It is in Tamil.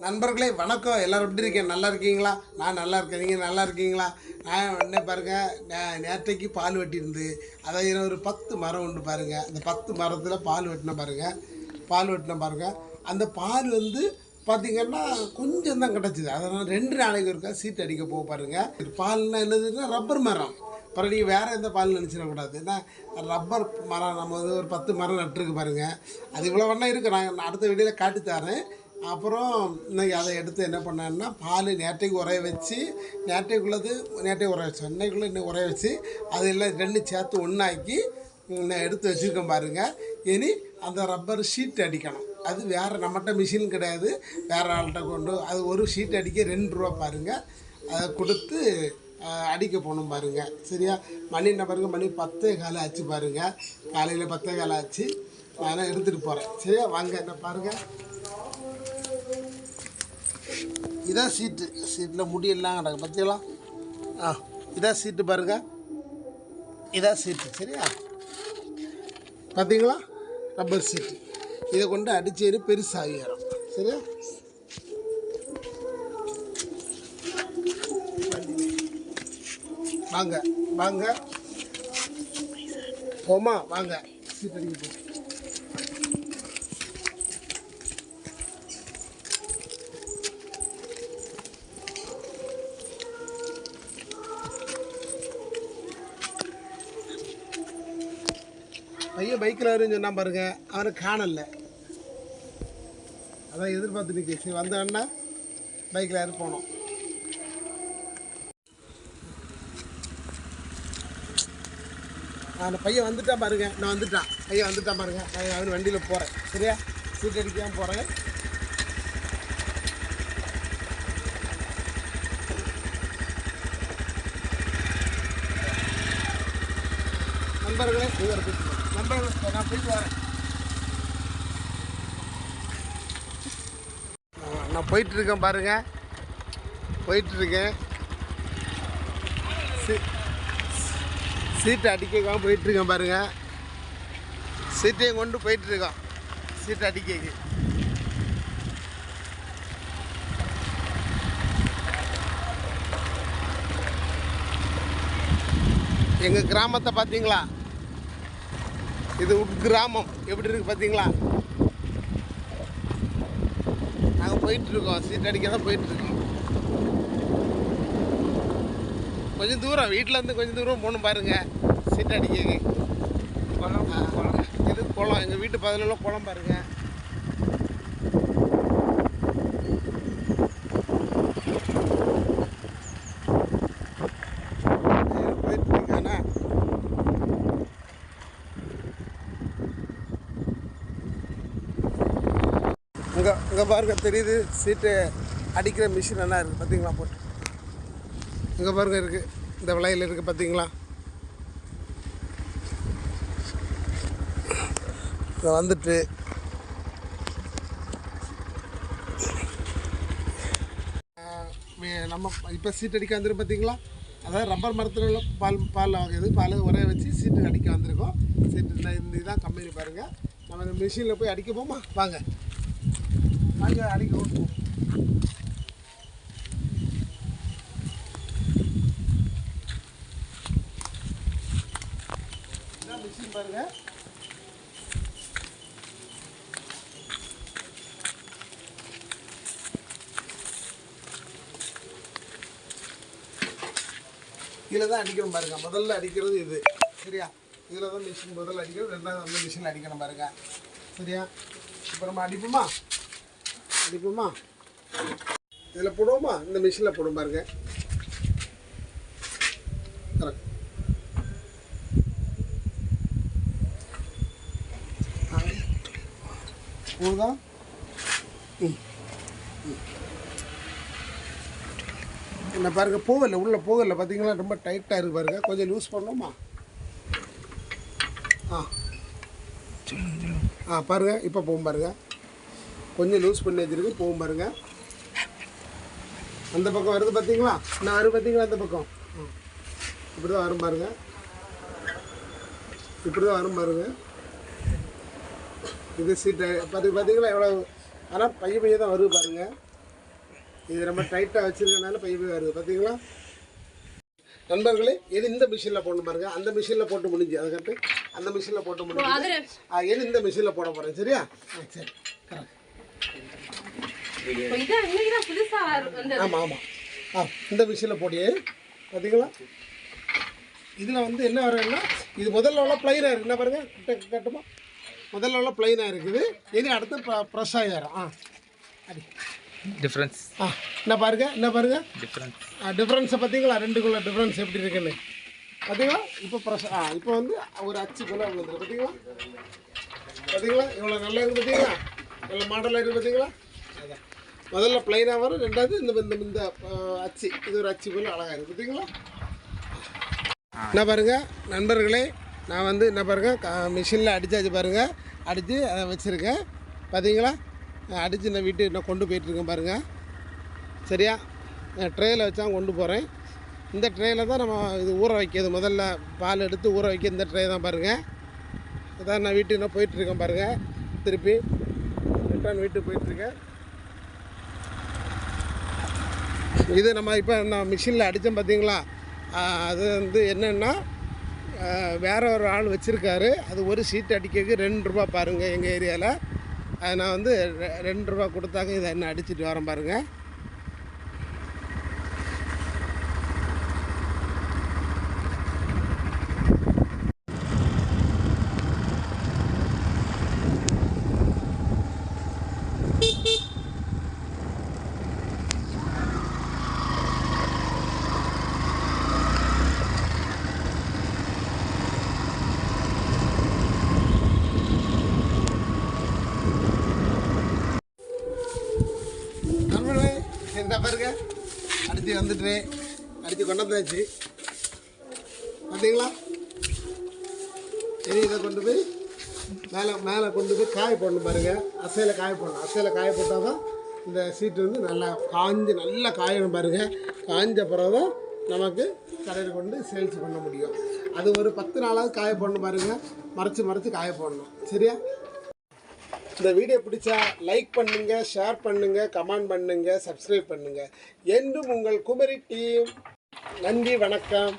நண்பர்களே வணக்கம். எல்லோரும் எப்படி இருக்கேன் நல்லா இருக்கீங்களா? நான் நல்லா இருக்கேன். நீங்கள் நல்லா இருக்கீங்களா? நான் உடனே பாருங்கள் நே- நேற்றைக்கு பால் வெட்டியிருந்து அதாவது ஒரு பத்து மரம் உண்டு பாருங்கள் அந்த பத்து மரத்தில் பால் வெட்டின பாருங்கள் பால் வெட்டின பாருங்கள் அந்த பால் வந்து பார்த்திங்கன்னா கொஞ்சம் தான் கிடச்சிது. அதனால் ரெண்டு நாளைக்கு ஒருக்கா சீட் அடிக்க போக பாருங்கள் பால்னால் என்னதுன்னா ரப்பர் மரம். அப்புறம் நீங்கள் வேறு எந்த பால் நினச்சிடக்கூடாது. ஏன்னா ரப்பர் மரம் நம்ம வந்து ஒரு பத்து மரம் நட்டுருக்கு பாருங்கள் அது இவ்வளோ வேணா இருக்குது நான் அடுத்த வீடியோவில் காட்டி தரேன் அப்புறம் இன்னைக்கு அதை எடுத்து என்ன பண்ணேன்னா பால் நேற்றைக்கு உரைய வச்சு நேற்றைக்குள்ளது நேற்றைக்கு உரைய வச்சோம் இன்னைக்குள்ளே இன்னும் உரைய வச்சு அதெல்லாம் ரெண்டு சேர்த்து ஒன்றாக்கி நான் எடுத்து வச்சுருக்கேன் பாருங்கள் இனி அந்த ரப்பர் ஷீட் அடிக்கணும். அது வேறு நம்மகிட்ட மிஷின் கிடையாது. வேறு ஆள்கிட்ட கொண்டு அது ஒரு ஷீட் அடிக்க ரெண்டு ரூபா பாருங்கள் அதை கொடுத்து அடிக்க போகணும் பாருங்க. சரியா? மணி என்ன பாருங்கள் மணி பத்தே காலம் ஆச்சு பாருங்கள் காலையில் பத்தே காலம் ஆச்சு. நான் எடுத்துகிட்டு போகிறேன் சரியா? வாங்க என்ன பாருங்கள் இதான் சீட்டு சீட்டில் முடியெல்லாம் கிடக்கு பார்த்தீங்களா ஆ இதான் சீட்டு பாருங்க. இதான் சீட்டு சரியா? பார்த்தீங்களா ரப்பர் சீட்டு. இதை கொண்டு அடிச்சேரி பெருசாகி சரியா? வாங்க வாங்க. போமா வாங்க. சீட் அடிக்க போ பைக்கில் வருன்னு சொன்னால் பாருங்க. அவனை காணல. அதான் எதிர்பார்த்து நிற்க சரி வந்தான்னா பைக்கில் யாரும் போனோம். அந்த பையன் வந்துட்டான் பாருங்க. நான் வந்துட்டான் பையன் வந்துட்டான் பாருங்க. நான் அவன் வண்டியில் போகிறேன் சரியா? சீட் அடிக்காமல் போகிறேன் நண்பர்களே இவர் போயிட்டு நண்பர்களே நான் போயிட்டு வரேன் நான் போயிட்டு இருக்கேன் பாருங்க. போயிட்டு இருக்கேன் சீ- சீட்டை அடிக்காம போயிட்டு இருக்கேன் பாருங்க. சீட்டையும் கொண்டு போயிட்டு இருக்கோம் சீட்டை அடிக்க எங்கள் கிராமத்தை பார்த்தீங்களா? இது உட்கிராமம் எப்படி இருக்கு பார்த்தீங்களா நாங்கள் போயிட்டு இருக்கோம். சீட் அடிக்க தான் போயிட்டு இருக்கோம். கொஞ்சம் தூரம். வீட்டில் இருந்து கொஞ்சம் தூரம் போகணும் பாருங்க. சீட் அடிக்க குளம் இது குளம். எங்கள் வீட்டு பக்கத்துல உள்ள குளம் பாருங்க போயிட்டு இருக்கானா இங்கே பாருங்க தெரியுது. சீட்டு அடிக்கிற மிஷின் என்ன இருக்குது பார்த்தீங்களா போட்டு. இங்கே பாருங்க இருக்குது இந்த விலையில் இருக்குது பார்த்தீங்களா இங்க வந்துட்டு. மே- நம்ம இப்போ சீட் அடிக்க வந்துடும் பார்த்தீங்களா அதாவது ரப்பர் மரத்தில் உள்ள பால் பால் வாங்குது பால் உரைய வச்சு சீட்டு அடிக்க வந்திருக்கோம். சீட்டு இந்த இதுதான் கம்பெனி பாருங்கள் நம்ம இந்த மிஷினில் போய் அடிக்க போமா? வாங்க. வாங்க அடிக்க விட்டுவோம் மிஷின் பாருங்க? இதில் தான் அடிக்கணும் பாருங்க. முதல்ல அடிக்கிறது இது. சரியா? இதில் தான் மிஷின் முதல்ல அடிக்கிறது ரெண்டாவது அந்த மிஷினில் அடிக்கணும் பாருங்க. சரியா? இப்போ நம்ம அடிப்போமா? அடிப்போமா? இதில் போடுவோமா? இந்த மிஷினில் போடும் பாருங்க. கரெக்ட் ம் ம். என்ன பாருங்க போகல உள்ளே போகல. பார்த்தீங்களா ரொம்ப டைட்டாக இருக்கு பாருங்க. கொஞ்சம் லூஸ் பண்ணோமா ஆ. ஆ பாருங்க. இப்போ போகும் பாருங்க. கொஞ்சம் லூஸ் பண்ணி வச்சிருக்கு போகும் பாருங்க. அந்த பக்கம் வருது பார்த்தீங்களா நான் வரும் பார்த்தீங்களா அந்த பக்கம். இப்படி தான் வரும் பாருங்க. இப்படி தான் வரும் பாருங்க. இது சீட்டை பார்த்து பார்த்தீங்களா எவ்வளோ ஆனால் பைய பைய தான் வருது பாருங்க. இது ரொம்ப டைட்டாக வச்சிருக்கனால பை போய் வருது. பார்த்தீங்களா நண்பர்களே இது இந்த மிஷினில் போட்டு பாருங்க. அந்த மிஷினில் போட்டு முடிஞ்சு. அதை கட்டு அந்த மிஷினில் போட்டு முடிஞ்சு. எது இந்த மிஷினில் போட போகிறேன் சரியா? சரி. Correct. இப்ப இதான் இன்னைக்குதான் புதுசா வந்தது ஆமாம் ஆமாம் ஆ இந்த மிஷினில் போட்டியே. பார்த்தீங்களா இதில் வந்து என்ன வரும்னா இது முதல்ல உள்ள ப்ளைனாக இருக்குது என்ன பாருங்க கிட்ட கட்டுமா? முதல்ல உள்ள ப்ளைனாக இருக்குது. இனி அடுத்து ப்ரெஷ் ஆகிடும் ஆ. அடி. டிஃப்ரென்ஸ் ஆ என்ன பாருங்க என்ன பாருங்க? டிஃப்ரென்ஸ் டிஃப்ரென்ஸை பார்த்தீங்களா ரெண்டுக்குள்ள டிஃப்ரென்ஸ் எப்படி இருக்குன்னு. பார்த்தீங்களா இப்போ ப்ரெஷ் ஆ இப்போ வந்து ஒரு அச்சுக்குள்ளே வந்துருக்கு பார்த்தீங்களா பார்த்தீங்களா இவ்வளோ நல்லா இருக்குது பார்த்தீங்களா இவ்வளோ மாடலாக இருக்குது பார்த்தீங்களா அதான் முதல்ல பிளைனாக வரும் ரெண்டாவது இந்த இந்த இந்த அச்சு. இது ஒரு அச்சு போல் அழகாக இருக்குது பார்த்தீங்களா என்ன பாருங்கள் நண்பர்களே நான் வந்து என்ன பாருங்கள் மிஷினில் அடித்தாச்சு பாருங்கள் அடித்து அதை வச்சுருக்கேன். பார்த்தீங்களா அடித்து நான் வீட்டு இன்னும் கொண்டு போயிட்டுருக்கேன் பாருங்கள் சரியா? ட்ரேயில் வச்சா கொண்டு போகிறேன் இந்த ட்ரேயில் தான் நம்ம இது ஊற வைக்கிறது. முதல்ல பால் எடுத்து ஊற வைக்க இந்த ட்ரே தான் பாருங்கள் இதான் நான் வீட்டுக்கு இன்னும் போயிட்டுருக்கேன் பாருங்கள் திருப்பி ரிட்டர்ன் வீட்டுக்கு போயிட்டுருக்கேன் இது நம்ம இப்போ நான் மிஷினில் அடித்தோம் பார்த்தீங்களா அது வந்து என்னென்னா வேற ஒரு ஆள் வச்சுருக்காரு. அது ஒரு சீட் அடிக்கிறதுக்கு ரெண்டு ரூபா பாருங்கள் எங்கள் ஏரியாவில் அது நான் வந்து ரெ- ரெண்டு ரூபா கொடுத்தாங்க. இதை என்ன அடிச்சிட்டு வரேன் பாருங்கள் நண்பர்களே இந்த பாருங்க அடித்து வந்துட்டு அடித்து கொண்டாந்தாச்சு பார்த்தீங்களா சரி இதை கொண்டு போய் மேலே மேலே கொண்டு போய் காய போடணும் பாருங்க. அசையில் காய போடணும். அசையில் காய போட்டால் தான் இந்த சீட்டு வந்து நல்லா காஞ்சு நல்லா காயணும் பாருங்க. காஞ்ச பிறகு தான் நமக்கு கடையில் கொண்டு சேல்ஸ் பண்ண முடியும். அது ஒரு பத்து நாளாவது காய போடணும் பாருங்க. மறைச்சி மறைச்சி காய போடணும். சரியா? இந்த வீடியோ பிடிச்சா லைக் பண்ணுங்க ஷேர் பண்ணுங்க கமெண்ட் பண்ணுங்க சப்ஸ்கிரைப் பண்ணுங்க. என்றும் உங்கள் குமரி டீம் நன்றி வணக்கம்.